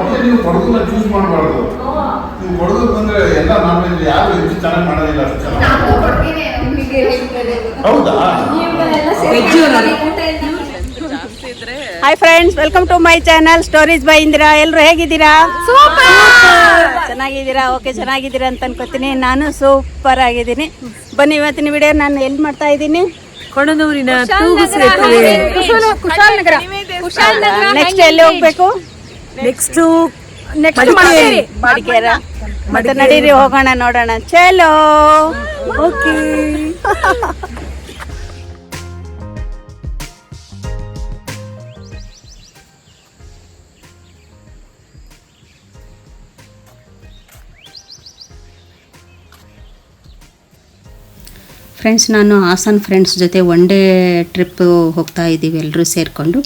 ಮತ್ತೆ ನೀವು ಕೊಡಗನ್ನ ಚೂಸ್ ಮಾಡಬಾರ್ದು. ನೀವು ಕೊಡಗು ಬಂದ್ರೆ ಎಲ್ಲ ನಾನ್ ಯಾರು ಹೆಚ್ಚು ಚೆನ್ನಾಗಿ ಮಾಡೋದಿಲ್ಲ ಅಷ್ಟು ಚೆನ್ನಾಗಿ ಹೌದಾ? Hi friends welcome to my channel stories by Indira ಎಲ್ಲರೂ ಹೇಗಿದ್ದೀರಾ? ಸೂಪರ್ ಚೆನ್ನಾಗಿದ್ದೀರಾ? ಓಕೆ ಚೆನ್ನಾಗಿದ್ದೀರಾ ಅಂತ ಅನ್ಕೋತೀನಿ. ನಾನು ಸೂಪರ್ ಆಗಿದ್ದೀನಿ. ಬನ್ನಿ ಇವತ್ತಿನ ವಿಡಿಯೋ ನಾನು ಎಲ್ಲಿ ಮಾಡ್ತಾ ಇದ್ದೀನಿ? ಕೊಣನೂರಿನ ನೆಕ್ಸ್ಟ್ ಎಲ್ಲಿ ಹೋಗ್ಬೇಕು? ನೆಕ್ಸ್ಟ್ ನೆಕ್ಸ್ಟ್ ಮಡಿಕೇರ ಮತ್ತೆ ನಡೀರಿ ಹೋಗೋಣ ನೋಡೋಣ ಚಲೋ ಓಕೆ ಫ್ರೆಂಡ್ಸ್ ನಾನು ಹಾಸನ್ ಫ್ರೆಂಡ್ಸ್ ಜೊತೆ ಒನ್ ಡೇ ಟ್ರಿಪ್ ಹೋಗ್ತಾ ಇದ್ದೀವಿ ಎಲ್ಲರೂ ಸೇರಿಕೊಂಡು.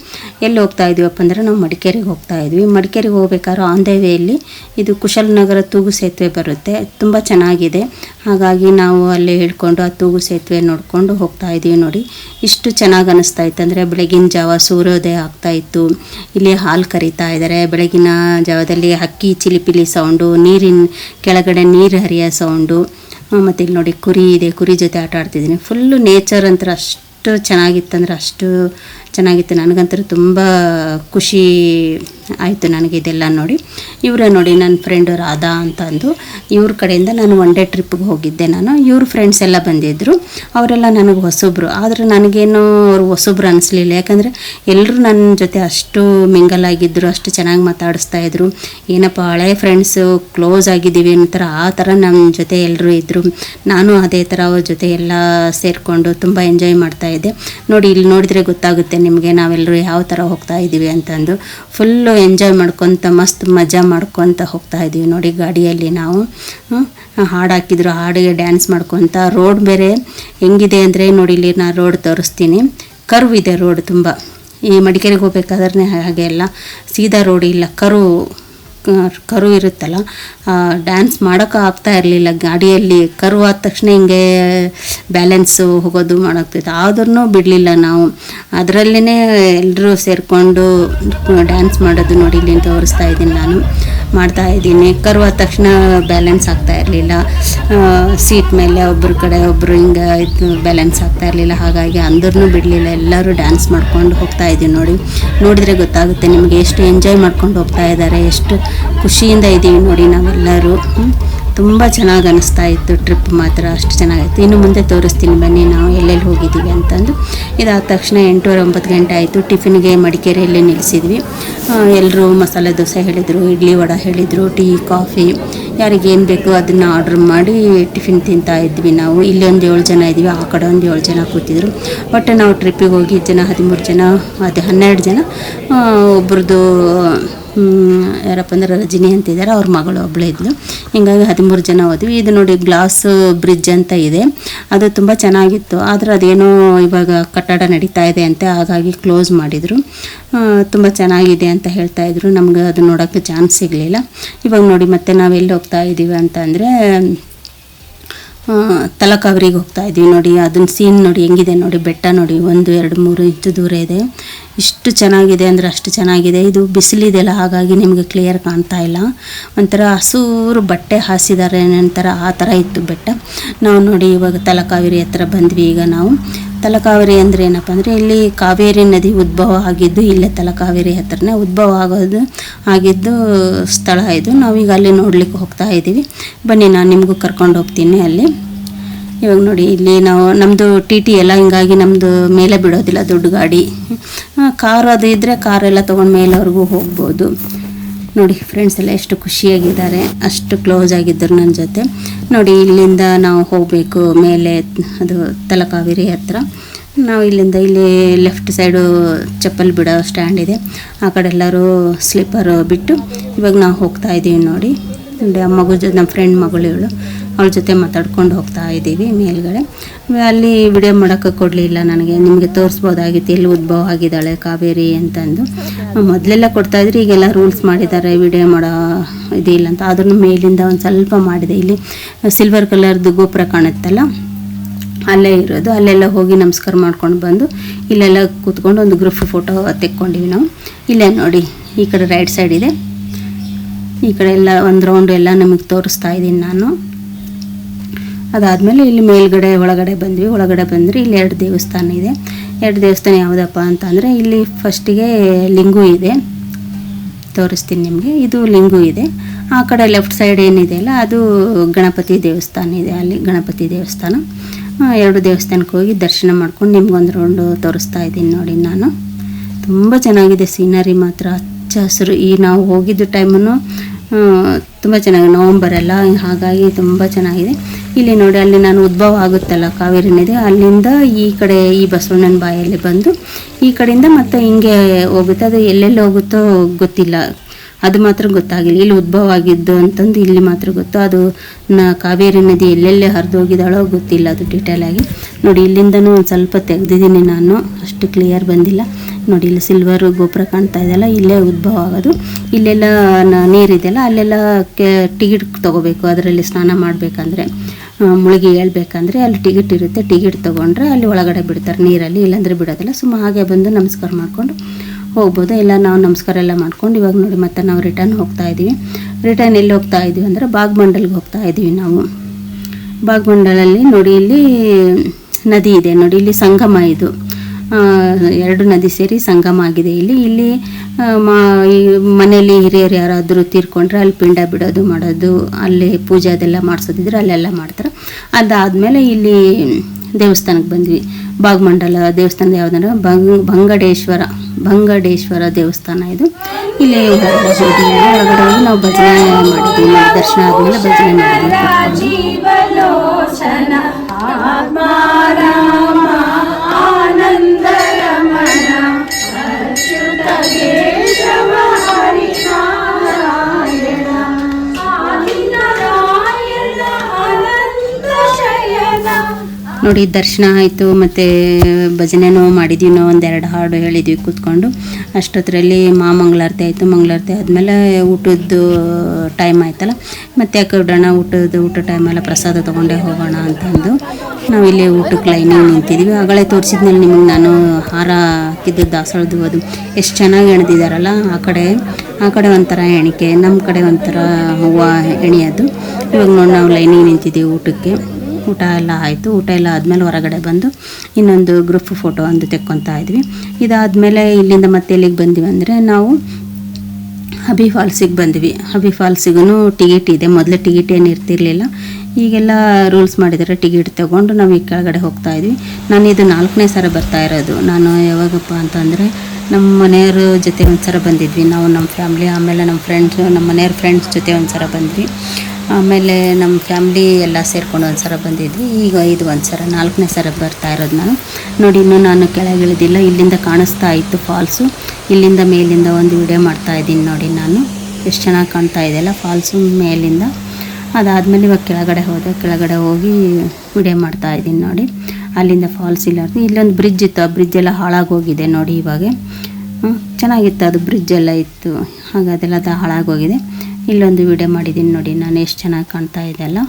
ಎಲ್ಲಿ ಹೋಗ್ತಾ ಇದ್ದೀವಪ್ಪ ಅಂದರೆ ನಾವು ಮಡಿಕೇರಿಗೆ ಹೋಗ್ತಾ ಇದ್ವಿ. ಮಡಿಕೇರಿಗೆ ಹೋಗ್ಬೇಕಾದ್ರೆ ಆನ್ ದ ಇದು ಕುಶಲನಗರ ತೂಗು ಸೇತುವೆ ಬರುತ್ತೆ. ತುಂಬ ಚೆನ್ನಾಗಿದೆ. ಹಾಗಾಗಿ ನಾವು ಅಲ್ಲಿ ಹೇಳ್ಕೊಂಡು ಆ ತೂಗು ಸೇತುವೆ ನೋಡಿಕೊಂಡು ಹೋಗ್ತಾ ಇದ್ದೀವಿ ನೋಡಿ. ಇಷ್ಟು ಚೆನ್ನಾಗಿ ಅನಿಸ್ತಾ ಇತ್ತು ಅಂದರೆ ಬೆಳಗಿನ ಜಾವ ಸೂರ್ಯೋದಯ ಆಗ್ತಾ ಇತ್ತು. ಇಲ್ಲಿ ಹಾಲು ಕರಿತಾ ಇದ್ದಾರೆ. ಬೆಳಗಿನ ಜಾವದಲ್ಲಿ ಹಕ್ಕಿ ಚಿಲಿಪಿಲಿ ಸೌಂಡು ನೀರಿನ ಕೆಳಗಡೆ ನೀರು ಹರಿಯೋ ಸೌಂಡು ಮತ್ತು ಇಲ್ಲಿ ನೋಡಿ ಕುರಿ ಇದೆ, ಕುರಿ ಜೊತೆ ಆಟ ಆಡ್ತಿದ್ದೀನಿ. ಫುಲ್ಲು ನೇಚರ್ ಅಂತ ಅಷ್ಟು ಚೆನ್ನಾಗಿತ್ತಂದ್ರೆ ಅಷ್ಟು ಚೆನ್ನಾಗಿತ್ತು. ನನಗಂತೂ ತುಂಬ ಖುಷಿ ಆಯಿತು ನನಗೆ ಇದೆಲ್ಲ ನೋಡಿ. ಇವರೇ ನೋಡಿ ನನ್ನ ಫ್ರೆಂಡು ರಾಧಾ ಅಂತ ಅಂದು ಇವ್ರ ಕಡೆಯಿಂದ ನಾನು ಒನ್ ಡೇ ಟ್ರಿಪ್ಗೆ ಹೋಗಿದ್ದೆ ನಾನು. ಇವ್ರ ಫ್ರೆಂಡ್ಸ್ ಎಲ್ಲ ಬಂದಿದ್ದರು ಅವರೆಲ್ಲ ನನಗೆ ಹೊಸೊಬ್ರು. ಆದರೆ ನನಗೇನು ಅವರು ಹೊಸೊಬ್ರು ಅನಿಸ್ಲಿಲ್ಲ. ಯಾಕಂದರೆ ಎಲ್ಲರೂ ನನ್ನ ಜೊತೆ ಅಷ್ಟು ಮಿಂಗಲ್ ಆಗಿದ್ದರು ಅಷ್ಟು ಚೆನ್ನಾಗಿ ಮಾತಾಡಿಸ್ತಾ ಇದ್ರು. ಏನಪ್ಪ, ಹಳೆ ಫ್ರೆಂಡ್ಸು ಕ್ಲೋಸ್ ಆಗಿದ್ದೀವಿ ಅಂತಾರೆ ಆ ಥರ ನಮ್ಮ ಜೊತೆ ಎಲ್ಲರೂ ಇದ್ದರು ನಾನು ಅದೇ ಥರ ಅವ್ರ ಜೊತೆ ಎಲ್ಲ ಸೇರಿಕೊಂಡು ತುಂಬ ಎಂಜಾಯ್ ಮಾಡ್ತಾ ಇದ್ದೆ. ನೋಡಿ, ಇಲ್ಲಿ ನೋಡಿದರೆ ಗೊತ್ತಾಗುತ್ತೆ ನಿಮಗೆ ನಾವೆಲ್ಲರೂ ಯಾವ ಥರ ಹೋಗ್ತಾ ಇದ್ದೀವಿ ಅಂತಂದು ಫುಲ್ಲು ಎಂಜಾಯ್ ಮಾಡ್ಕೊತ, ಮಸ್ತ್ ಮಜಾ ಮಾಡ್ಕೊತ ಹೋಗ್ತಾ ಇದ್ದೀವಿ ನೋಡಿ, ಗಾಡಿಯಲ್ಲಿ ನಾವು. ಹಾಡು ಹಾಕಿದ್ರು, ಹಾಡಿಗೆ ಡ್ಯಾನ್ಸ್ ಮಾಡ್ಕೊತ ರೋಡ್ ಬೇರೆ ಹೆಂಗಿದೆ ಅಂದರೆ ನೋಡಿ, ಇಲ್ಲಿ ನಾನು ರೋಡ್ ತೋರಿಸ್ತೀನಿ. ಕರ್ವ್ ಇದೆ ರೋಡ್ ತುಂಬ. ಈ ಮಡಿಕೇರಿಗೆ ಹೋಗ್ಬೇಕಾದ್ರೆ ಹಾಗೆ ಎಲ್ಲ ಸೀದಾ ರೋಡ್ ಇಲ್ಲ ಕರು ಕರು ಇರುತ್ತಲ್ಲ ಡ್ಯಾನ್ಸ್ ಮಾಡೋಕೆ ಆಗ್ತಾ ಇರಲಿಲ್ಲ. ಗಾಡಿಯಲ್ಲಿ ಕರು ಆದ ತಕ್ಷಣ ಹಿಂಗೆ ಬ್ಯಾಲೆನ್ಸು ಹೋಗೋದು ಮಾಡೋಕ್ತಿತ್ತು ಆದ್ರೂ ಬಿಡಲಿಲ್ಲ ನಾವು. ಅದರಲ್ಲೇ ಎಲ್ಲರೂ ಸೇರಿಕೊಂಡು ಡ್ಯಾನ್ಸ್ ಮಾಡೋದು ನೋಡಿ ಇಲ್ಲಿ ತೋರಿಸ್ತಾ ಇದ್ದೀನಿ ನಾನು. ಮಾಡ್ತಾ ಇದ್ದೀನಿ. ಕರು ಆದ ತಕ್ಷಣ ಬ್ಯಾಲೆನ್ಸ್ ಆಗ್ತಾ ಇರಲಿಲ್ಲ. ಸೀಟ್ ಮೇಲೆ ಒಬ್ಬರ ಕಡೆ ಒಬ್ಬರು ಹಿಂಗೆ ಇದು ಬ್ಯಾಲೆನ್ಸ್ ಆಗ್ತಾ ಇರಲಿಲ್ಲ. ಹಾಗಾಗಿ ಅಂದ್ರೂ ಬಿಡಲಿಲ್ಲ. ಎಲ್ಲರೂ ಡ್ಯಾನ್ಸ್ ಮಾಡ್ಕೊಂಡು ಹೋಗ್ತಾ ಇದ್ದೀವಿ ನೋಡಿ. ನೋಡಿದರೆ ಗೊತ್ತಾಗುತ್ತೆ ನಿಮಗೆ ಎಷ್ಟು ಎಂಜಾಯ್ ಮಾಡ್ಕೊಂಡು ಹೋಗ್ತಾ ಇದ್ದಾರೆ, ಎಷ್ಟು ಖುಷಿಯಿಂದ ಇದ್ದೀವಿ ನೋಡಿ ನಾವೆಲ್ಲರೂ. ತುಂಬ ಚೆನ್ನಾಗಿ ಅನಿಸ್ತಾ ಇತ್ತು ಟ್ರಿಪ್ ಮಾತ್ರ, ಅಷ್ಟು ಚೆನ್ನಾಗಿತ್ತು ಇನ್ನು ಮುಂದೆ ತೋರಿಸ್ತೀನಿ ಬನ್ನಿ, ನಾವು ಎಲ್ಲೆಲ್ಲಿ ಹೋಗಿದ್ದೀವಿ ಅಂತಂದು. ಇದಾದ ತಕ್ಷಣ ಎಂಟೂವರೆ ಒಂಬತ್ತು ಗಂಟೆ ಆಯಿತು, ಟಿಫಿನ್ಗೆ ಮಡಿಕೇರಿಯಲ್ಲಿ ನಿಲ್ಲಿಸಿದ್ವಿ. ಎಲ್ಲರೂ ಮಸಾಲೆ ದೋಸೆ ಹೇಳಿದರು, ಇಡ್ಲಿ ವಡ ಹೇಳಿದರು, ಟೀ, ಕಾಫಿ. ಯಾರಿಗೇನು ಬೇಕು ಅದನ್ನು ಆರ್ಡ್ರ್ ಮಾಡಿ ಟಿಫಿನ್ ತಿಂತಾ ಇದ್ವಿ ನಾವು. ಇಲ್ಲಿ ಒಂದು ಏಳು ಜನ ಇದ್ವಿ ಆ ಕಡೆ ಒಂದು ಏಳು ಜನ ಕೂತಿದ್ರು. ಬಟ್ ನಾವು ಟ್ರಿಪ್ಪಿಗೆ ಹೋಗಿ ಜನ ಹದಿಮೂರು ಜನ, ಅದೇ ಹನ್ನೆರಡು ಜನ ಒಬ್ರದ್ದು ಯಾರಪ್ಪ ಅಂದ್ರೆ ರಜನಿ ಅಂತಿದ್ದಾರೆ ಅವ್ರ ಮಗಳು ಒಬ್ಬಳೇ ಇದ್ಲು. ಹಿಂಗಾಗಿ ಹದಿಮೂರು ಜನ ಹೋದ್ವಿ. ಇದು ನೋಡಿ ಗ್ಲಾಸ್ ಬ್ರಿಡ್ಜ್ ಅಂತ ಇದೆ. ಅದು ತುಂಬ ಚೆನ್ನಾಗಿತ್ತು. ಆದರೆ ಅದೇನೋ ಇವಾಗ ಕಟ್ಟಡ ನಡೀತಾ ಇದೆ ಅಂತ ಹಾಗಾಗಿ ಕ್ಲೋಸ್ ಮಾಡಿದರು. ತುಂಬ ಚೆನ್ನಾಗಿದೆ ಅಂತ ಹೇಳ್ತಾ ಇದ್ರು. ನಮ್ಗೆ ಅದು ನೋಡೋಕ್ಕೆ ಚಾನ್ಸ್ ಸಿಗಲಿಲ್ಲ. ಇವಾಗ ನೋಡಿ ಮತ್ತೆ ನಾವು ಎಲ್ಲಿ ಹೋಗ್ತಾ ಇದ್ದೀವಿ ಅಂತ ಅಂದರೆ ತಲಕಾವರಿಗೆ ಹೋಗ್ತಾ ಇದ್ದೀವಿ ನೋಡಿ. ಅದನ್ನ ಸೀನ್ ನೋಡಿ ಹೆಂಗಿದೆ ನೋಡಿ. ಬೆಟ್ಟ ನೋಡಿ, ಒಂದು, ಎರಡು, ಮೂರು ಇಂಚು ದೂರ ಇದೆ. ಇಷ್ಟು ಚೆನ್ನಾಗಿದೆ ಅಂದರೆ ಅಷ್ಟು ಚೆನ್ನಾಗಿದೆ. ಇದು ಬಿಸಿಲಿದೆಯಲ್ಲ, ಹಾಗಾಗಿ ನಿಮಗೆ ಕ್ಲಿಯರ್ ಕಾಣ್ತಾ ಇಲ್ಲ. ಒಂಥರ ಹಸೂರು ಬಟ್ಟೆ ಹಾಸಿದ್ದಾರೆ ನಂತರ ಆ ಥರ ಇತ್ತು ಬೆಟ್ಟ. ನಾವು ನೋಡಿ ಇವಾಗ ತಲಕಾವೇರಿ ಹತ್ರ ಬಂದ್ವಿ ಈಗ ನಾವು. ತಲಕಾವೇರಿ ಅಂದರೆ ಏನಪ್ಪ ಅಂದರೆ ಇಲ್ಲಿ ಕಾವೇರಿ ನದಿ ಉದ್ಭವ ಆಗಿದ್ದು ಇಲ್ಲೇ ತಲಕಾವೇರಿ ಹತ್ರನೇ ಉದ್ಭವ ಆಗೋದು, ಆಗಿದ್ದು ಸ್ಥಳ ಇದು. ನಾವೀಗ ಅಲ್ಲಿ ನೋಡಲಿಕ್ಕೆ ಹೋಗ್ತಾ ಇದ್ದೀವಿ. ಬನ್ನಿ, ನಾನು ನಿಮಗೂ ಕರ್ಕೊಂಡು ಹೋಗ್ತೀನಿ ಅಲ್ಲಿ. ಇವಾಗ ನೋಡಿ, ಇಲ್ಲಿ ನಾವು ನಮ್ಮದು ಟಿ ಟಿ ಎಲ್ಲ ಹಿಂಗಾಗಿ ನಮ್ಮದು ಮೇಲೆ ಬಿಡೋದಿಲ್ಲ, ದೊಡ್ಡ ಗಾಡಿ. ಕಾರ್ ಅದು ಇದ್ದರೆ ಕಾರೆಲ್ಲ ತೊಗೊಂಡು ಮೇಲವರೆಗೂ ಹೋಗ್ಬೋದು. ನೋಡಿ ಫ್ರೆಂಡ್ಸ್ ಎಲ್ಲ ಎಷ್ಟು ಖುಷಿಯಾಗಿದ್ದಾರೆ, ಅಷ್ಟು ಕ್ಲೋಸ್ ಆಗಿದ್ದರು ನನ್ನ ಜೊತೆ. ನೋಡಿ, ಇಲ್ಲಿಂದ ನಾವು ಹೋಗಬೇಕು, ಮೇಲೆ ಅದು ತಲಕಾವೇರಿ ಹತ್ರ. ನಾವು ಇಲ್ಲಿಂದ ಇಲ್ಲಿ ಲೆಫ್ಟ್ ಸೈಡು ಚಪ್ಪಲ್ ಬಿಡೋ ಸ್ಟ್ಯಾಂಡ್ ಇದೆ. ಆ ಕಡೆ ಎಲ್ಲರೂ ಸ್ಲೀಪರ್ ಬಿಟ್ಟು ಇವಾಗ ನಾವು ಹೋಗ್ತಾ ಇದ್ದೀವಿ ನೋಡಿ. ನೋಡಿ, ಆ ಮಗು ಜೊತೆ ನಮ್ಮ ಫ್ರೆಂಡ್ ಮಗಳು ಇವಳು. ಅವಳ ಜೊತೆ ಮಾತಾಡ್ಕೊಂಡು ಹೋಗ್ತಾ ಇದ್ದೀವಿ ಮೇಲ್ಗಡೆ. ಅಲ್ಲಿ ವಿಡಿಯೋ ಮಾಡೋಕ್ಕೆ ಕೊಡಲಿಲ್ಲ ನನಗೆ. ನಿಮಗೆ ತೋರಿಸ್ಬೋದಾಗಿತ್ತು, ಎಲ್ಲಿ ಉದ್ಭವ ಆಗಿದ್ದಾಳೆ ಕಾವೇರಿ ಅಂತಂದು. ಮೊದಲೆಲ್ಲ ಕೊಡ್ತಾಯಿದ್ರಿ ಈಗೆಲ್ಲ ರೂಲ್ಸ್ ಮಾಡಿದ್ದಾರೆ ವಿಡಿಯೋ ಮಾಡೋ ಇದಿಲ್ಲ ಅಂತ. ಅದನ್ನು ಮೇಲಿಂದ ಒಂದು ಸ್ವಲ್ಪ ಮಾಡಿದೆ. ಇಲ್ಲಿ ಸಿಲ್ವರ್ ಕಲರ್ದು ಗೋಪುರ ಕಾಣುತ್ತಲ್ಲ, ಅಲ್ಲೇ ಇರೋದು. ಅಲ್ಲೆಲ್ಲ ಹೋಗಿ ನಮಸ್ಕಾರ ಮಾಡ್ಕೊಂಡು ಬಂದು, ಇಲ್ಲೆಲ್ಲ ಕೂತ್ಕೊಂಡು ಒಂದು ಗ್ರೂಪ್ ಫೋಟೋ ತೆಕ್ಕೊಂಡಿವಿ ನಾವು. ಇಲ್ಲೇ ನೋಡಿ, ಈ ಕಡೆ ರೈಟ್ ಸೈಡ್ ಇದೆ. ಈ ಕಡೆ ಎಲ್ಲ, ಒಂದು ರೌಂಡ್ ಎಲ್ಲ ನಿಮಗೆ ತೋರಿಸ್ತಾ ಇದ್ದೀನಿ ನಾನು. ಅದಾದಮೇಲೆ ಇಲ್ಲಿ ಮೇಲ್ಗಡೆ, ಒಳಗಡೆ ಬಂದ್ವಿ. ಒಳಗಡೆ ಬಂದರೆ ಇಲ್ಲಿ ಎರಡು ದೇವಸ್ಥಾನ ಇದೆ. ಎರಡು ದೇವಸ್ಥಾನ ಯಾವುದಪ್ಪ ಅಂತ ಅಂದರೆ ಇಲ್ಲಿ ಫಸ್ಟಿಗೆ ಲಿಂಗು ಇದೆ. ತೋರಿಸ್ತೀನಿ ನಿಮಗೆ. ಇದು ಲಿಂಗು ಇದೆ. ಆ ಕಡೆ ಲೆಫ್ಟ್ ಸೈಡ್ ಏನಿದೆಯಲ್ಲ ಅದು ಗಣಪತಿ ದೇವಸ್ಥಾನ ಇದೆ. ಅಲ್ಲಿ ಗಣಪತಿ ದೇವಸ್ಥಾನ. ಎರಡು ದೇವಸ್ಥಾನಕ್ಕೆ ಹೋಗಿ ದರ್ಶನ ಮಾಡ್ಕೊಂಡು ನಿಮ್ಗೊಂದು ರೌಂಡು ತೋರಿಸ್ತಾ ಇದ್ದೀನಿ ನೋಡಿ ನಾನು. ತುಂಬ ಚೆನ್ನಾಗಿದೆ ಸೀನರಿ ಮಾತ್ರ. ಹಚ್ಚ ಹಸಿರು. ಈ ನಾವು ಹೋಗಿದ್ದು ಟೈಮನ್ನು ತುಂಬ ಚೆನ್ನಾಗಿದೆ. ನವಂಬರ್ ಎಲ್ಲ ಹಾಗಾಗಿ ತುಂಬ ಚೆನ್ನಾಗಿದೆ. ಇಲ್ಲಿ ನೋಡಿ, ಅಲ್ಲಿ ನಾನು ಉದ್ಭವ ಆಗುತ್ತಲ್ಲ ಕಾವೇರಿ ನದಿ. ಅಲ್ಲಿಂದ ಈ ಕಡೆ ಈ ಬಸವಣ್ಣನ ಬಾಯಲ್ಲಿ ಬಂದು ಈ ಕಡೆಯಿಂದ ಮತ್ತೆ ಹಿಂಗೆ ಹೋಗುತ್ತೆ. ಅದು ಎಲ್ಲೆಲ್ಲಿ ಹೋಗುತ್ತೋ ಗೊತ್ತಿಲ್ಲ. ಅದು ಮಾತ್ರ ಗೊತ್ತಾಗಿಲ್ಲ. ಇಲ್ಲಿ ಉದ್ಭವ ಆಗಿದ್ದು ಅಂತಂದು ಇಲ್ಲಿ ಮಾತ್ರ ಗೊತ್ತು. ಅದು ನ ಕಾವೇರಿ ನದಿ ಎಲ್ಲೆಲ್ಲೇ ಹರಿದು ಹೋಗಿದ್ದಾಳೋ ಗೊತ್ತಿಲ್ಲ ಅದು ಡೀಟೇಲ್ ಆಗಿ. ನೋಡಿ, ಇಲ್ಲಿಂದನೂ ಒಂದು ಸ್ವಲ್ಪ ತೆಗೆದಿದ್ದೀನಿ ನಾನು. ಅಷ್ಟು ಕ್ಲಿಯರ್ ಬಂದಿಲ್ಲ. ನೋಡಿ, ಇಲ್ಲಿ ಸಿಲ್ವರ್ ಗೋಪುರ ಕಾಣ್ತಾ ಇದೆಯಲ್ಲ, ಇಲ್ಲೇ ಉದ್ಭವ ಆಗೋದು. ಇಲ್ಲೆಲ್ಲ ನೀರಿದೆಯಲ್ಲ, ಅಲ್ಲೆಲ್ಲ ಕೆ ಟಿಕೆಟ್ ತೊಗೋಬೇಕು. ಅದರಲ್ಲಿ ಸ್ನಾನ ಮಾಡಬೇಕಂದ್ರೆ. ಮುಳುಗಿ ಹೇಳ್ಬೇಕಂದ್ರೆ ಅಲ್ಲಿ ಟಿಕೆಟ್ ಇರುತ್ತೆ. ಟಿಕೆಟ್ ತೊಗೊಂಡ್ರೆ ಅಲ್ಲಿ ಒಳಗಡೆ ಬಿಡ್ತಾರೆ. ನೀರಲ್ಲಿ ಇಲ್ಲಾಂದರೆ ಬಿಡೋದಿಲ್ಲ. ಸುಮ್ಮ ಹಾಗೆ ಬಂದು ನಮಸ್ಕಾರ ಮಾಡಿಕೊಂಡು ಹೋಗ್ಬೋದು. ಇಲ್ಲ ನಾವು ನಮಸ್ಕಾರ ಎಲ್ಲ ಮಾಡ್ಕೊಂಡು ಇವಾಗ ನೋಡಿ ಮತ್ತೆ ನಾವು ರಿಟರ್ನ್ ಹೋಗ್ತಾ ಇದ್ದೀವಿ. ರಿಟರ್ನ್ ಎಲ್ಲಿ ಹೋಗ್ತಾ ಇದ್ದೀವಿ ಅಂದರೆ ಬಾಗ್ಮಂಡಲ್ಗೆ ಹೋಗ್ತಾ ಇದ್ದೀವಿ ನಾವು. ಬಾಗ್ಮಂಡಲಲ್ಲಿ ನೋಡಿ ಇಲ್ಲಿ ನದಿ ಇದೆ. ನೋಡಿ ಇಲ್ಲಿ ಸಂಗಮ ಇದು. ಎರಡು ನದಿ ಸೇರಿ ಸಂಗಮ ಆಗಿದೆ. ಇಲ್ಲಿ ಇಲ್ಲಿ ಮಾ, ಈ ಮನೆಯಲ್ಲಿ ಹಿರಿಯರು ಯಾರಾದರೂ ತೀರ್ಕೊಂಡ್ರೆ ಅಲ್ಲಿ ಪಿಂಡ ಬಿಡೋದು ಮಾಡೋದು, ಅಲ್ಲಿ ಪೂಜೆ ಅದೆಲ್ಲ ಮಾಡಿಸೋದಿದ್ರೆ ಅಲ್ಲೆಲ್ಲ ಮಾಡ್ತಾರೆ. ಅದಾದಮೇಲೆ ಇಲ್ಲಿ ದೇವಸ್ಥಾನಕ್ಕೆ ಬಂದ್ವಿ. ಭಾಗಮಂಡಲ ದೇವಸ್ಥಾನ ಯಾವುದಂದ್ರೆ ಬಂಗ್, ಬಂಗಡೇಶ್ವರ ಬಂಗಡೇಶ್ವರ ದೇವಸ್ಥಾನ ಇದು. ಇಲ್ಲಿ ಹೊರಗಡೆ ನಾವು ಭಜನೆ ಮಾಡಿದ್ವಿ. ದರ್ಶನ ಆದಮೇಲೆ ಭಜನೆ ಮಾಡಿದ್ವಿ. ನೋಡಿ ದರ್ಶನ ಆಯಿತು, ಮತ್ತು ಭಜನೆನೂ ಮಾಡಿದ್ವಿ ನಾವು ಒಂದೆರಡು ಹಾಡು ಹೇಳಿದ್ವಿ ಕೂತ್ಕೊಂಡು. ಅಷ್ಟೊತ್ತರಲ್ಲಿ ಮಾ ಮಂಗಳಾರತಿ ಆಯಿತು, ಮಂಗಳಾರತಿ ಆದಮೇಲೆ ಊಟದ್ದು ಟೈಮ್ ಆಯ್ತಲ್ಲ. ಮತ್ತೆ ಯಾಕೆ ಬಿಡೋಣ ಊಟದ ಊಟ ಟೈಮೆಲ್ಲ ಪ್ರಸಾದ ತೊಗೊಂಡೇ ಹೋಗೋಣ ಅಂತಂದು. ನಾವಿಲ್ಲಿ ಊಟಕ್ಕೆ ಲೈನಿಗೆ ನಿಂತಿದ್ವಿ. ಆಗಲೇ ತೋರಿಸಿದ್ಮೇಲೆ ನಿಮಗೆ ನಾನು ಹಾರ ಹಾಕಿದ್ದು ದಾಸಳದು ಅದು. ಎಷ್ಟು ಚೆನ್ನಾಗಿ ಎಣ್ದಿದಾರಲ್ಲ ಆ ಕಡೆ. ಆ ಕಡೆ ಒಂಥರ ಎಣಿಕೆ ನಮ್ಮ ಕಡೆ ಒಂಥರ ಹೂವು ಎಣಿಯೋದು. ಇವಾಗ ನೋಡಿ ನಾವು ಲೈನಿಗೆ ನಿಂತಿದ್ದೀವಿ ಊಟಕ್ಕೆ. ಊಟ ಎಲ್ಲ ಆಯಿತು. ಊಟ ಎಲ್ಲ ಆದಮೇಲೆ ಹೊರಗಡೆ ಬಂದು ಇನ್ನೊಂದು ಗ್ರೂಪ್ ಫೋಟೋ ಒಂದು ತೆಕ್ಕೊತಾ ಇದ್ವಿ. ಇದಾದಮೇಲೆ ಇಲ್ಲಿಂದ ಮತ್ತೆ ಎಲ್ಲಿಗೆ ಬಂದಿವಿ ಅಂದರೆ ನಾವು ಹಬಿ ಫಾಲ್ಸಿಗೆ ಬಂದ್ವಿ. ಹಬಿ ಫಾಲ್ಸಿಗೂ ಟಿಕೆಟ್ ಇದೆ. ಮೊದಲು ಟಿಕೆಟ್ ಏನು ಇರ್ತಿರ್ಲಿಲ್ಲ. ಈಗೆಲ್ಲ ರೂಲ್ಸ್ ಮಾಡಿದರೆ ಟಿಕೆಟ್ ತೊಗೊಂಡು ನಾವು ಈ ಕೆಳಗಡೆ ಹೋಗ್ತಾ ಇದ್ವಿ. ನಾನು ಇದು ನಾಲ್ಕನೇ ಸಲ ಬರ್ತಾ ಇರೋದು. ನಾನು ಯಾವಾಗಪ್ಪ ಅಂತಂದರೆ ನಮ್ಮ ಮನೆಯವ್ರ ಜೊತೆ ಒಂದು ಸಲ ಬಂದಿದ್ವಿ. ನಾವು ನಮ್ಮ ಫ್ಯಾಮ್ಲಿ ಆಮೇಲೆ ನಮ್ಮ ಫ್ರೆಂಡ್ಸು ನಮ್ಮ ಮನೆಯವ್ರ ಫ್ರೆಂಡ್ಸ್ ಜೊತೆ ಒಂದು ಸಲ ಬಂದ್ವಿ. ಆಮೇಲೆ ನಮ್ಮ ಫ್ಯಾಮ್ಲಿ ಎಲ್ಲ ಸೇರ್ಕೊಂಡು ಒಂದು ಸಲ ಬಂದಿದ್ವಿ. ಈಗ ಇದು ಒಂದು ಸಲ ನಾಲ್ಕನೇ ಸಲ ಬರ್ತಾ ಇರೋದು ನಾನು. ನೋಡಿ, ಇನ್ನೂ ನಾನು ಕೆಳಗಿಳಿದಿಲ್ಲ ಇಲ್ಲಿಂದ ಕಾಣಿಸ್ತಾ ಇತ್ತು ಫಾಲ್ಸು ಇಲ್ಲಿಂದ ಮೇಲಿಂದ ಒಂದು ವಿಡಿಯೋ ಮಾಡ್ತಾ ಇದ್ದೀನಿ ನೋಡಿ ನಾನು. ಎಷ್ಟು ಚೆನ್ನಾಗಿ ಕಾಣ್ತಾ ಇದೆಯಲ್ಲ ಫಾಲ್ಸು ಮೇಲಿಂದ. ಅದಾದಮೇಲೆ ಇವಾಗ ಕೆಳಗಡೆ ಹೋದೆ. ಕೆಳಗಡೆ ಹೋಗಿ ವಿಡಿಯೋ ಮಾಡ್ತಾ ಇದ್ದೀನಿ ನೋಡಿ. ಅಲ್ಲಿಂದ ಫಾಲ್ಸ್ ಇಲ್ಲ ಇಲ್ಲೊಂದು ಬ್ರಿಡ್ಜ್ ಇತ್ತು. ಆ ಬ್ರಿಡ್ಜ್ ಎಲ್ಲ ಹಾಳಾಗೋಗಿದೆ ನೋಡಿ ಇವಾಗ. ಚೆನ್ನಾಗಿತ್ತು ಅದು ಬ್ರಿಡ್ಜ್ ಎಲ್ಲ ಇತ್ತು. ಹಾಗೆ ಅದೆಲ್ಲ ಅದು ಹಾಳಾಗೋಗಿದೆ. ಇಲ್ಲೊಂದು ವಿಡಿಯೋ ಮಾಡಿದ್ದೀನಿ ನೋಡಿ, ನಾನು ಎಷ್ಟು ಚೆನ್ನಾಗಿ ಕಾಣ್ತಾ ಇದೆಯಲ್ಲ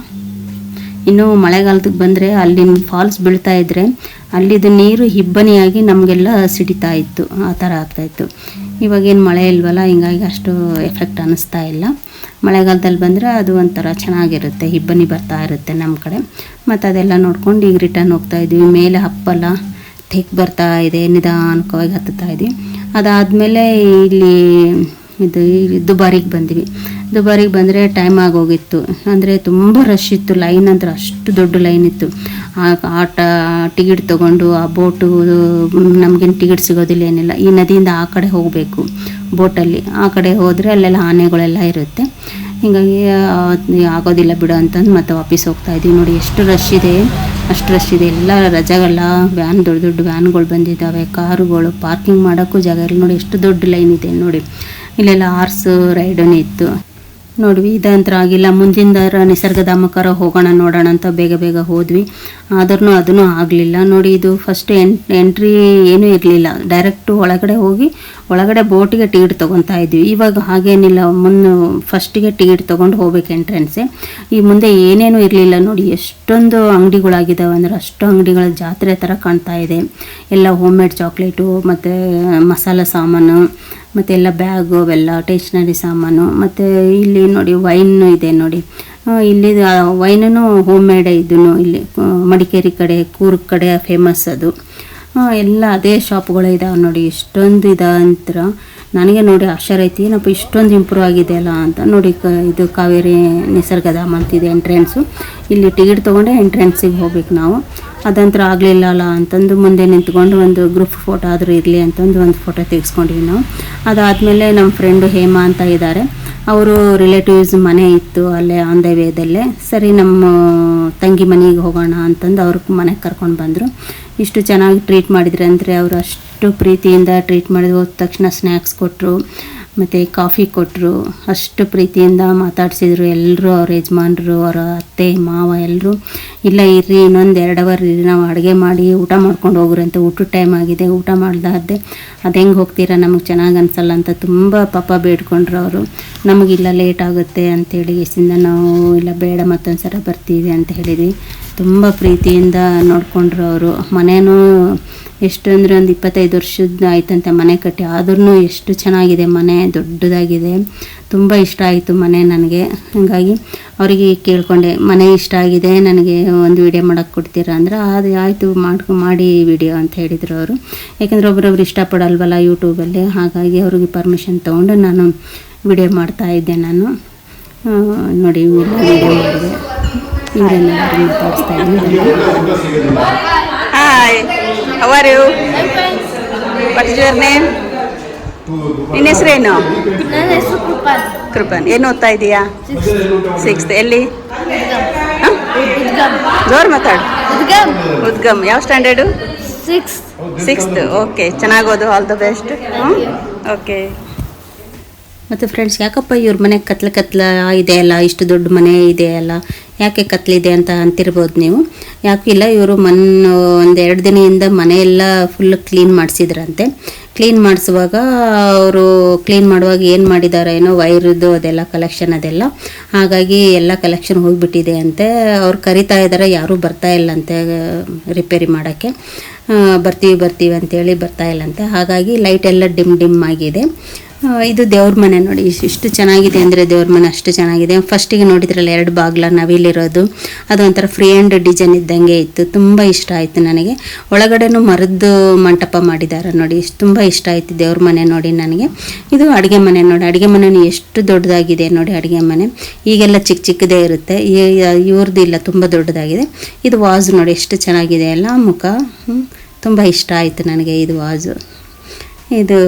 ಇನ್ನು ಮಳೆಗಾಲದಕ್ಕೆ ಬಂದರೆ ಅಲ್ಲಿ ಫಾಲ್ಸ್ ಬೀಳ್ತಾ ಇದ್ದರೆ ಅಲ್ಲಿದು ನೀರು ಇಬ್ಬನಿಯಾಗಿ ನಮಗೆಲ್ಲ ಸಿಡಿತಾ ಇತ್ತು, ಆ ಥರ ಆಗ್ತಾಯಿತ್ತು ಇವಾಗೇನು ಮಳೆ ಇಲ್ವಲ್ಲ, ಹಿಂಗಾಗಿ ಅಷ್ಟು ಎಫೆಕ್ಟ್ ಅನ್ನಿಸ್ತಾ ಇಲ್ಲ. ಮಳೆಗಾಲದಲ್ಲಿ ಬಂದರೆ ಅದು ಒಂಥರ ಚೆನ್ನಾಗಿರುತ್ತೆ ಇಬ್ಬನಿ ಬರ್ತಾ ಇರುತ್ತೆ ನಮ್ಮ ಕಡೆ. ಮತ್ತು ಅದೆಲ್ಲ ನೋಡ್ಕೊಂಡು ಈಗ ರಿಟರ್ನ್ ಹೋಗ್ತಾ ಇದ್ವಿ. ಮೇಲೆ ಹಪ್ಪಲ್ಲ ತೆಗ್ ಬರ್ತಾ ಇದೆ ನಿಧಾನಕವಾಗಿ ಹತ್ತುತ್ತಾ ಇದ್ವಿ. ಅದಾದಮೇಲೆ ಇಲ್ಲಿ ಇದು ದುಬಾರಿಗೆ ಬಂದ್ವಿ. ದುಬಾರಿಗೆ ಬಂದರೆ ಟೈಮ್ ಆಗೋಗಿತ್ತು. ಅಂದರೆ ತುಂಬ ರಶ್ ಇತ್ತು. ಲೈನ್ ಅಂದ್ರೆ ಅಷ್ಟು ದೊಡ್ಡ ಲೈನ್ ಇತ್ತು. ಆ ಆಟ ಟಿಕೆಟ್ ತೊಗೊಂಡು ಆ ಬೋಟು ನಮಗೇನು ಟಿಕೆಟ್ ಸಿಗೋದಿಲ್ಲ, ಏನಿಲ್ಲ. ಈ ನದಿಯಿಂದ ಆ ಕಡೆ ಹೋಗಬೇಕು ಬೋಟಲ್ಲಿ ಆ ಕಡೆ ಹೋದರೆ ಅಲ್ಲೆಲ್ಲ ಆನೆಗಳೆಲ್ಲ ಇರುತ್ತೆ. ಹೀಗಾಗಿ ಆಗೋದಿಲ್ಲ ಬಿಡು ಅಂತಂದು ಮತ್ತೆ ವಾಪಸ್ ಹೋಗ್ತಾ ಇದ್ದೀವಿ ನೋಡಿ, ಎಷ್ಟು ರಶ್ ಇದೆ. ಅಷ್ಟು ರಶ್ ಇದೆ. ಎಲ್ಲ ರಜಗಳ ವ್ಯಾನ್ ದೊಡ್ಡ ದೊಡ್ಡ ವ್ಯಾನ್ಗಳು ಬಂದಿದ್ದಾವೆ. ಕಾರುಗಳು ಪಾರ್ಕಿಂಗ್ ಮಾಡೋಕ್ಕೂ ಜಾಗ ಇಲ್ಲ. ನೋಡಿ, ಎಷ್ಟು ದೊಡ್ಡ ಲೈನ್ ಇದೆ ನೋಡಿ. ಇಲ್ಲೆಲ್ಲ ಆರ್ಸ್ ರೈಡೂ ಇತ್ತು. ನೋಡ್ವಿ ಇದಂತರ ಆಗಿಲ್ಲ. ಮುಂದಿನ ನಿಸರ್ಗಧಾಮಕರ ಹೋಗೋಣ, ನೋಡೋಣ ಅಂತ ಬೇಗ ಬೇಗ ಹೋದ್ವಿ. ಆದ್ರೂ ಅದನ್ನು ಆಗಲಿಲ್ಲ. ನೋಡಿ, ಇದು ಫಸ್ಟ್ ಎಂಟ್ರಿ ಏನೂ ಇರಲಿಲ್ಲ. ಡೈರೆಕ್ಟು ಒಳಗಡೆ ಹೋಗಿ, ಒಳಗಡೆ ಬೋಟಿಗೆ ಟಿಕೆಟ್ ತೊಗೊತಾ ಇದ್ವಿ. ಇವಾಗ ಹಾಗೇನಿಲ್ಲ. ಮುನ್ನ ಫಸ್ಟಿಗೆ ಟಿಕೆಟ್ ತೊಗೊಂಡು ಹೋಗ್ಬೇಕು ಎಂಟ್ರೆನ್ಸೆ ಈ ಮುಂದೆ ಏನೇನೂ ಇರಲಿಲ್ಲ. ನೋಡಿ, ಎಷ್ಟೊಂದು ಅಂಗಡಿಗಳಾಗಿದ್ದಾವೆ ಅಂದರೆ ಅಷ್ಟು ಅಂಗಡಿಗಳ ಜಾತ್ರೆ ಥರ ಕಾಣ್ತಾ ಇದೆ. ಎಲ್ಲ ಹೋಮ್ ಮೇಡ್ ಚಾಕ್ಲೇಟು ಮತ್ತು ಮಸಾಲೆ ಸಾಮಾನು ಮತ್ತು ಎಲ್ಲ ಬ್ಯಾಗು ಅವೆಲ್ಲ ಟೇಷ್ನರಿ ಸಾಮಾನು, ಮತ್ತು ಇಲ್ಲಿ ನೋಡಿ ವೈನು ಇದೆ ನೋಡಿ. ಇಲ್ಲಿ ವೈನೂ ಹೋಮ್ ಮೇಡ್ ಇದೂ ಇಲ್ಲಿ ಮಡಿಕೇರಿ ಕಡೆ, ಕೂರ್ಗ್ ಕಡೆ ಫೇಮಸ್ ಅದು. ಎಲ್ಲ ಅದೇ ಶಾಪ್ಗಳು ಇದಾವೆ ನೋಡಿ, ಇಷ್ಟೊಂದು ಇದಂತರ. ನನಗೆ ನೋಡಿ ಆಶ್ಚರ್ಯ ಐತಿ ಏನಪ್ಪ ಇಷ್ಟೊಂದು ಇಂಪ್ರೂವ್ ಆಗಿದೆ ಅಲ್ಲ ಅಂತ ನೋಡಿ, ಕ, ಇದು ಕಾವೇರಿ ನಿಸರ್ಗದ ಅಂತಿದೆ ಎಂಟ್ರೆನ್ಸು ಇಲ್ಲಿ ಟಿಕೆಟ್ ತೊಗೊಂಡೆ ಎಂಟ್ರೆನ್ಸಿಗೆ ಹೋಗ್ಬೇಕು ನಾವು. ಅದಂತರ ಆಗಲಿಲ್ಲ ಅಲ್ಲ ಅಂತಂದು ಮುಂದೆ ನಿಂತ್ಕೊಂಡು ಒಂದು ಗ್ರೂಪ್ ಫೋಟೋ ಆದರೂ ಇರಲಿ ಅಂತಂದು ಒಂದು ಫೋಟೋ ತೆಗೆಸ್ಕೊಂಡ್ವಿ ನಾವು. ಅದಾದಮೇಲೆ ನಮ್ಮ ಫ್ರೆಂಡು ಹೇಮಾ ಅಂತ ಇದ್ದಾರೆ ಅವರು ರಿಲೇಟಿವ್ಸ್ ಮನೆ ಇತ್ತು ಅಲ್ಲೇ ಆನ್ ದ ವೇದಲ್ಲೇ ಸರಿ ನಮ್ಮ ತಂಗಿ ಮನೆಗೆ ಹೋಗೋಣ ಅಂತಂದು ಅವ್ರ ಮನೆಗೆ ಕರ್ಕೊಂಡು ಬಂದರು. ಇಷ್ಟು ಚೆನ್ನಾಗಿ ಟ್ರೀಟ್ ಮಾಡಿದ್ರೆ ಅಂದರೆ ಅವರು ಅಷ್ಟು ಪ್ರೀತಿಯಿಂದ ಟ್ರೀಟ್ ಮಾಡಿದ್ರು. ಹೋದ ತಕ್ಷಣ ಸ್ನ್ಯಾಕ್ಸ್ ಕೊಟ್ಟರು ಮತ್ತು ಕಾಫಿ ಕೊಟ್ಟರು ಅಷ್ಟು ಪ್ರೀತಿಯಿಂದ ಮಾತಾಡಿಸಿದ್ರು. ಎಲ್ಲರೂ ಅವ್ರ ಯಜಮಾನ್ರು, ಅವರ ಅತ್ತೆ, ಮಾವ ಎಲ್ಲರೂ ಇಲ್ಲ ಇರ್ರಿ, ಇನ್ನೊಂದು ಎರಡು ಅವರ್ ಇರ್ರಿ, ನಾವು ಅಡುಗೆ ಮಾಡಿ ಊಟ ಮಾಡ್ಕೊಂಡು ಹೋಗ್ರಿ ಅಂತ ಊಟದ ಟೈಮ್ ಆಗಿದೆ. ಊಟ ಮಾಡ್ದಾದೆ ಅದು ಹೆಂಗೆ ಹೋಗ್ತೀರಾ? ನಮಗೆ ಚೆನ್ನಾಗಿ ಅನಿಸಲ್ಲ ಅಂತ ತುಂಬ ಪಾಪ ಬೇಡ್ಕೊಂಡ್ರು ಅವರು. ನಮಗಿಲ್ಲ ಲೇಟ್ ಆಗುತ್ತೆ ಅಂತೇಳಿ ಎಷ್ಟಿಂದ ನಾವು, ಇಲ್ಲ, ಬೇಡ ಮತ್ತೊಂದು ಸಲ ಬರ್ತೀವಿ ಅಂತ ಹೇಳಿದ್ವಿ. ತುಂಬ ಪ್ರೀತಿಯಿಂದ ನೋಡಿಕೊಂಡ್ರು ಅವರು. ಮನೇನೂ ಎಷ್ಟು ಅಂದರೆ ಒಂದು ಇಪ್ಪತ್ತೈದು ವರ್ಷದ ಆಯ್ತಂತೆ ಮನೆ ಕಟ್ಟಿ. ಆದ್ರೂ ಎಷ್ಟು ಚೆನ್ನಾಗಿದೆ ಮನೆ, ದೊಡ್ಡದಾಗಿದೆ. ತುಂಬ ಇಷ್ಟ ಆಯಿತು ಮನೆ ನನಗೆ. ಹಾಗಾಗಿ ಅವರಿಗೆ ಕೇಳಿಕೊಂಡೆ, ಮನೆ ಇಷ್ಟ ಆಗಿದೆ, ನನಗೆ ಒಂದು ವಿಡಿಯೋ ಮಾಡೋಕ್ಕೆ ಕೊಡ್ತೀರಾ? ಅಂದ್ರೆ, ಅದು ಆಯಿತು, ಮಾಡ್ಕೊ, ಮಾಡಿ ವಿಡಿಯೋ ಅಂತ ಹೇಳಿದರು ಅವರು. ಯಾಕೆಂದರೆ ಒಬ್ಬರೊಬ್ರು ಇಷ್ಟಪಡಲ್ವಲ್ಲ ಯೂಟ್ಯೂಬಲ್ಲಿ ಹಾಗಾಗಿ ಅವ್ರಿಗೆ ಪರ್ಮಿಷನ್ ತೊಗೊಂಡು ನಾನು ವಿಡಿಯೋ ಮಾಡ್ತಾ ಇದ್ದೆ ನಾನು. ನೋಡಿ, ವಿಡಿಯೋ ಮಾಡಿದೆ ಇವರೆಲ್ಲ ಮಾತಾಡಿಸ್ತಾ ಇದ್ದೀನಿ. Hi how are you what is your name ನಿನ್ನ ಹೆಸರೇನು ಕೃಪನ್. ಏನು ಓದ್ತಾ ಇದೀಯಾ? ಸಿಕ್ಸ್ತ್ ಎಲ್ಲಿ? ಜೋರು ಜೋರ್ ಮಾತಾಡು. ಉದ್ಗಮ್. ಯಾವ ಸ್ಟ್ಯಾಂಡರ್ಡು? ಸಿಕ್ಸ್ ಸಿಕ್ಸ್ತ್ ಓಕೆ ಚೆನ್ನಾಗಿ ಓದು. ಆಲ್ ದ ಬೆಸ್ಟ್ ಓಕೆ ಮತ್ತು ಫ್ರೆಂಡ್ಸ್ ಯಾಕಪ್ಪ ಇವ್ರ ಮನೆ ಕತ್ಲ ಕತ್ಲ ಇದೆ ಅಲ್ಲ, ಇಷ್ಟು ದೊಡ್ಡ ಮನೆ ಇದೆ ಅಲ್ಲ, ಯಾಕೆ ಕತ್ಲಿದೆ ಅಂತ ಅಂತಿರ್ಬೋದು ನೀವು. ಯಾಕಿಲ್ಲ ಇವರು ಮನ್, ಒಂದು ಎರಡು ದಿನದಿಂದ ಮನೆಯೆಲ್ಲ ಫುಲ್ ಕ್ಲೀನ್ ಮಾಡಿಸಿದ್ರಂತೆ. ಕ್ಲೀನ್ ಮಾಡಿಸುವಾಗ ಅವರು ಕ್ಲೀನ್ ಮಾಡುವಾಗ ಏನು ಮಾಡಿದ್ದಾರೆ ಏನೋ ವೈರದ್ದು ಅದೆಲ್ಲ ಕಲೆಕ್ಷನ್ ಅದೆಲ್ಲ. ಹಾಗಾಗಿ ಎಲ್ಲ ಕಲೆಕ್ಷನ್ ಹೋಗಿಬಿಟ್ಟಿದೆ ಅಂತೆ. ಅವ್ರು ಕರಿತಾ ಇದ್ದಾರೆ ಯಾರೂ ಬರ್ತಾ ಇಲ್ಲಂತೆ ರಿಪೇರಿ ಮಾಡೋಕ್ಕೆ. ಬರ್ತೀವಿ ಬರ್ತೀವಿ ಅಂತೇಳಿ ಬರ್ತಾ ಇಲ್ಲಂತೆ. ಹಾಗಾಗಿ ಲೈಟ್ ಎಲ್ಲ ಡಿಮ್ ಡಿಮ್ ಆಗಿದೆ. ಇದು ದೇವ್ರ ಮನೆ ನೋಡಿ, ಇಷ್ಟು ಚೆನ್ನಾಗಿದೆ ಅಂದರೆ ದೇವ್ರ ಮನೆ ಅಷ್ಟು ಚೆನ್ನಾಗಿದೆ. ಫಸ್ಟಿಗೆ ನೋಡಿದ್ರಲ್ಲ ಎರಡು ಬಾಗ್ಲ ನವಿಲಿರೋದು ಅದೊಂಥರ ಫ್ರೀ ಆ್ಯಂಡ್ ಡಿಸೈನ್ ಇದ್ದಂಗೆ ಇತ್ತು. ತುಂಬ ಇಷ್ಟ ಆಯಿತು ನನಗೆ. ಒಳಗಡೆನೂ ಮರದ್ದು ಮಂಟಪ ಮಾಡಿದ್ದಾರೆ ನೋಡಿ ತುಂಬ ಇಷ್ಟ ಆಯಿತು ದೇವ್ರ ಮನೆ ನೋಡಿ ನನಗೆ. ಇದು ಅಡುಗೆ ಮನೆ ನೋಡಿ, ಅಡುಗೆ ಮನೆಯೂ ಎಷ್ಟು ದೊಡ್ಡದಾಗಿದೆ ನೋಡಿ ಅಡುಗೆ ಮನೆ. ಈಗೆಲ್ಲ ಚಿಕ್ಕ ಚಿಕ್ಕದೇ ಇರುತ್ತೆ. ಇವ್ರದ್ದು ಇಲ್ಲ, ತುಂಬ ದೊಡ್ಡದಾಗಿದೆ. ಇದು ವಾಸು ನೋಡಿ, ಎಷ್ಟು ಚೆನ್ನಾಗಿದೆ ಅಲ್ಲ ಮುಖ. ತುಂಬ ಇಷ್ಟ ಆಯಿತು ನನಗೆ ಇದು ವಾಸು ಇದು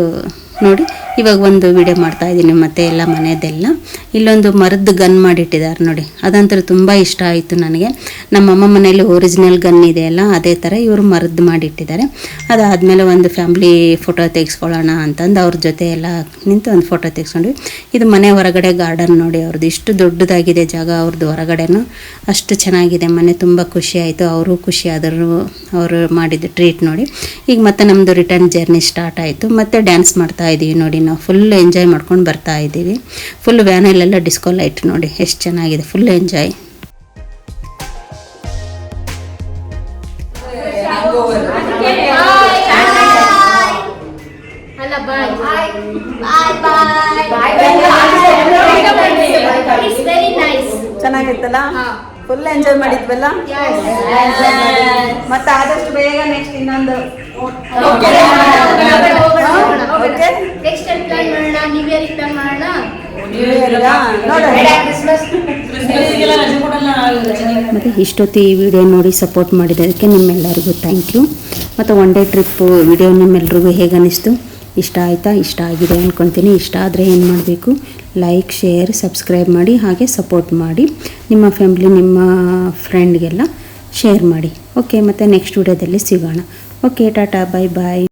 ನೋಡಿ ಇವಾಗ ಒಂದು ವಿಡಿಯೋ ಮಾಡ್ತಾ ಇದ್ದೀನಿ ಮತ್ತೆ ಎಲ್ಲ ಮನೆಯದೆಲ್ಲ ಇಲ್ಲೊಂದು ಮರದ ಗನ್ ಮಾಡಿಟ್ಟಿದ್ದಾರೆ ನೋಡಿ. ಅದಂತೂ ತುಂಬ ಇಷ್ಟ ಆಯಿತು ನನಗೆ. ನಮ್ಮಮ್ಮ ಮನೇಲಿ ಒರಿಜಿನಲ್ ಗನ್ ಇದೆಯಲ್ಲ ಅದೇ ಥರ ಇವರು ಮರದ್ದು ಮಾಡಿಟ್ಟಿದ್ದಾರೆ. ಅದಾದಮೇಲೆ ಒಂದು ಫ್ಯಾಮ್ಲಿ ಫೋಟೋ ತೆಗೆಸ್ಕೊಳ್ಳೋಣ ಅಂತಂದು ಅವ್ರ ಜೊತೆ ಎಲ್ಲ ನಿಂತು ಒಂದು ಫೋಟೋ ತೆಗೆಸ್ಕೊಂಡ್ವಿ. ಇದು ಮನೆ ಹೊರಗಡೆ ಗಾರ್ಡನ್ ನೋಡಿ ಅವ್ರದ್ದು ಇಷ್ಟು ದೊಡ್ಡದಾಗಿದೆ ಜಾಗ ಅವ್ರದ್ದು ಹೊರಗಡೆನೂ ಅಷ್ಟು ಚೆನ್ನಾಗಿದೆ. ಮನೆ ತುಂಬ ಖುಷಿ ಆಯಿತು. ಅವರು ಖುಷಿ ಅವರು ಮಾಡಿದ್ದು ಟ್ರೀಟ್ ನೋಡಿ. ಈಗ ಮತ್ತೆ ನಮ್ಮದು ರಿಟರ್ನ್ ಜರ್ನಿ ಸ್ಟಾರ್ಟ್ ಆಯಿತು. ಮತ್ತೆ ಡ್ಯಾನ್ಸ್ ಮಾಡ್ತಾ ಇದ್ದೀವಿ ನೋಡಿ ನಾವು ಫುಲ್ ಎಂಜಾಯ್ ಮಾಡ್ಕೊಂಡು ಬರ್ತಾ ಇದ್ದೀವಿ ಫುಲ್ ವ್ಯಾನಲ್ಲೆಲ್ಲ ಡಿಸ್ಕೋ ಲೈಟ್ ನೋಡಿ ಎಷ್ಟು ಚೆನ್ನಾಗಿದೆ ಫುಲ್ ಎಂಜಾಯ್ ಚೆನ್ನಾಗಿತ್ತಲ್ಲ ಫುಲ್ ಎಂಜಾಯ್ ಮಾಡಿದ್ವಲ್ಲ? ಮತ್ತೆ ಆದಷ್ಟು ಬೇಗ ನೆಕ್ಸ್ಟ್ ಇನ್ನೊಂದು. ಓಕೆ ನೆಕ್ಸ್ಟ್ ಟೈಮ್ ಪ್ಲಾನ್ ಮಾಡೋಣ ನ್ಯೂ ಇಯರ್ ಪ್ಲಾನ್ ಮಾಡೋಣ? ನೋಡೋಣ. ಕ್ರಿಸ್ಮಸ್ ಮತ್ತು ಇಷ್ಟೊತ್ತು ಈ ವಿಡಿಯೋ ನೋಡಿ ಸಪೋರ್ಟ್ ಮಾಡಿದ್ದಕ್ಕೆ ನಿಮ್ಮೆಲ್ಲರಿಗೂ ಥ್ಯಾಂಕ್ ಯು ಮತ್ತು ಒನ್ ಡೇ ಟ್ರಿಪ್ ವಿಡಿಯೋ ನಿಮ್ಮೆಲ್ಲರಿಗೂ ಹೇಗೆ ಅನ್ನಿಸ್ತು ಇಷ್ಟ ಆಯಿತಾ ಇಷ್ಟ ಆಗಿದೆ ಅಂದ್ಕೊತೀನಿ ಇಷ್ಟ ಆದರೆ ಏನು ಮಾಡಬೇಕು? ಲೈಕ್ ಶೇರ್ ಸಬ್ಸ್ಕ್ರೈಬ್ ಮಾಡಿ, ಹಾಗೆ ಸಪೋರ್ಟ್ ಮಾಡಿ. ನಿಮ್ಮ ಫ್ಯಾಮ್ಲಿ ನಿಮ್ಮ ಫ್ರೆಂಡ್ಗೆಲ್ಲ ಶೇರ್ ಮಾಡಿ. ಓಕೆ ಮತ್ತು ನೆಕ್ಸ್ಟ್ ವಿಡಿಯೋದಲ್ಲಿ ಸಿಗೋಣ. ಓಕೆ ಟಾಟಾ ಬಾಯ್ ಬಾಯ್